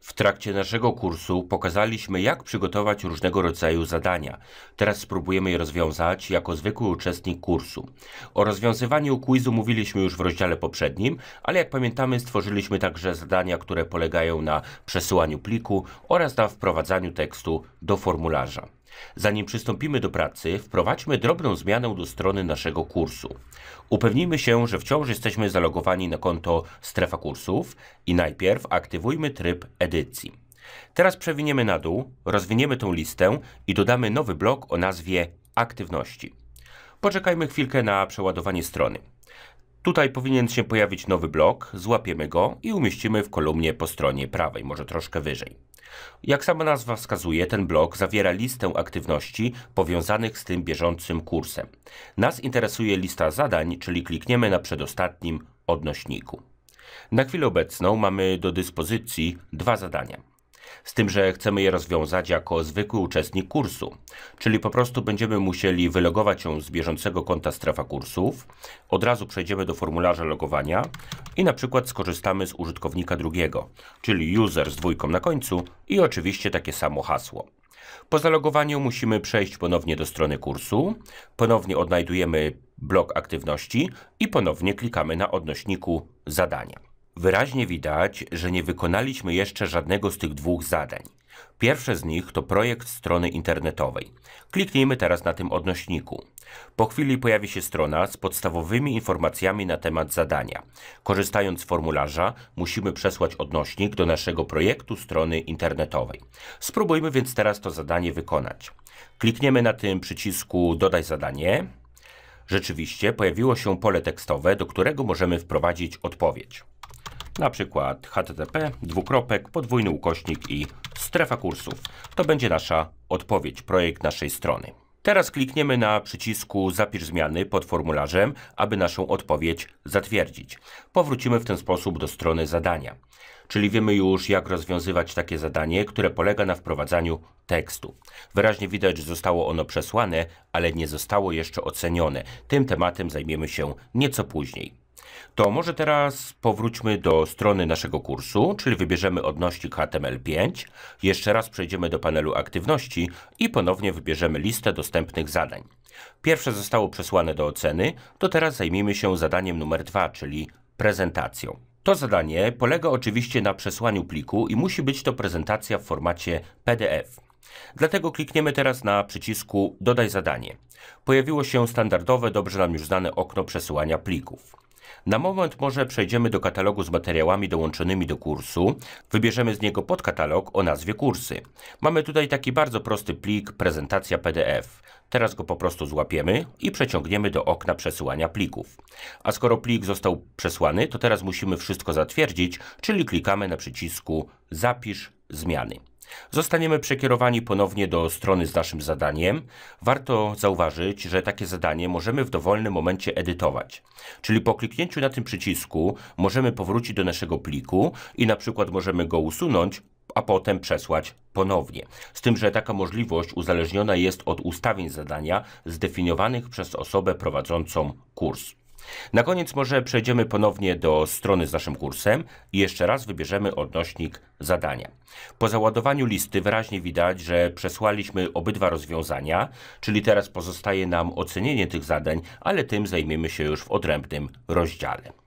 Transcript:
W trakcie naszego kursu pokazaliśmy, jak przygotować różnego rodzaju zadania. Teraz spróbujemy je rozwiązać jako zwykły uczestnik kursu. O rozwiązywaniu quizu mówiliśmy już w rozdziale poprzednim, ale jak pamiętamy, stworzyliśmy także zadania, które polegają na przesyłaniu pliku oraz na wprowadzaniu tekstu do formularza. Zanim przystąpimy do pracy, wprowadźmy drobną zmianę do strony naszego kursu. Upewnijmy się, że wciąż jesteśmy zalogowani na konto Strefa Kursów i najpierw aktywujmy tryb edycji. Teraz przewiniemy na dół, rozwiniemy tą listę i dodamy nowy blok o nazwie Aktywności. Poczekajmy chwilkę na przeładowanie strony. Tutaj powinien się pojawić nowy blok, złapiemy go i umieścimy w kolumnie po stronie prawej, może troszkę wyżej. Jak sama nazwa wskazuje, ten blok zawiera listę aktywności powiązanych z tym bieżącym kursem. Nas interesuje lista zadań, czyli klikniemy na przedostatnim odnośniku. Na chwilę obecną mamy do dyspozycji dwa zadania. Z tym, że chcemy je rozwiązać jako zwykły uczestnik kursu, czyli po prostu będziemy musieli wylogować się z bieżącego konta strefa kursów, od razu przejdziemy do formularza logowania i na przykład skorzystamy z użytkownika drugiego, czyli user z dwójką na końcu i oczywiście takie samo hasło. Po zalogowaniu musimy przejść ponownie do strony kursu, ponownie odnajdujemy blok aktywności i ponownie klikamy na odnośniku zadania. Wyraźnie widać, że nie wykonaliśmy jeszcze żadnego z tych dwóch zadań. Pierwsze z nich to projekt strony internetowej. Kliknijmy teraz na tym odnośniku. Po chwili pojawi się strona z podstawowymi informacjami na temat zadania. Korzystając z formularza musimy przesłać odnośnik do naszego projektu strony internetowej. Spróbujmy więc teraz to zadanie wykonać. Klikniemy na tym przycisku Dodaj zadanie. Rzeczywiście pojawiło się pole tekstowe, do którego możemy wprowadzić odpowiedź na przykład http dwukropek podwójny ukośnik i strefa kursów. To będzie nasza odpowiedź, projekt naszej strony. Teraz klikniemy na przycisku Zapisz zmiany pod formularzem, aby naszą odpowiedź zatwierdzić. Powrócimy w ten sposób do strony zadania. Czyli wiemy już, jak rozwiązywać takie zadanie, które polega na wprowadzaniu tekstu. Wyraźnie widać, że zostało ono przesłane, ale nie zostało jeszcze ocenione. Tym tematem zajmiemy się nieco później. To może teraz powróćmy do strony naszego kursu, czyli wybierzemy odnośnik HTML5, jeszcze raz przejdziemy do panelu aktywności i ponownie wybierzemy listę dostępnych zadań. Pierwsze zostało przesłane do oceny, to teraz zajmijmy się zadaniem numer dwa, czyli prezentacją. To zadanie polega oczywiście na przesłaniu pliku i musi być to prezentacja w formacie PDF. Dlatego klikniemy teraz na przycisku Dodaj zadanie. Pojawiło się standardowe, dobrze nam już znane okno przesyłania plików. Na moment może przejdziemy do katalogu z materiałami dołączonymi do kursu. Wybierzemy z niego podkatalog o nazwie kursy. Mamy tutaj taki bardzo prosty plik prezentacja PDF. Teraz go po prostu złapiemy i przeciągniemy do okna przesyłania plików. A skoro plik został przesłany, to teraz musimy wszystko zatwierdzić, czyli klikamy na przycisku Zapisz zmiany. Zostaniemy przekierowani ponownie do strony z naszym zadaniem. Warto zauważyć, że takie zadanie możemy w dowolnym momencie edytować. Czyli po kliknięciu na tym przycisku możemy powrócić do naszego pliku i na przykład możemy go usunąć, a potem przesłać ponownie. Z tym, że taka możliwość uzależniona jest od ustawień zadania zdefiniowanych przez osobę prowadzącą kurs. Na koniec może przejdziemy ponownie do strony z naszym kursem i jeszcze raz wybierzemy odnośnik zadania. Po załadowaniu listy wyraźnie widać, że przesłaliśmy obydwa rozwiązania, czyli teraz pozostaje nam ocenienie tych zadań, ale tym zajmiemy się już w odrębnym rozdziale.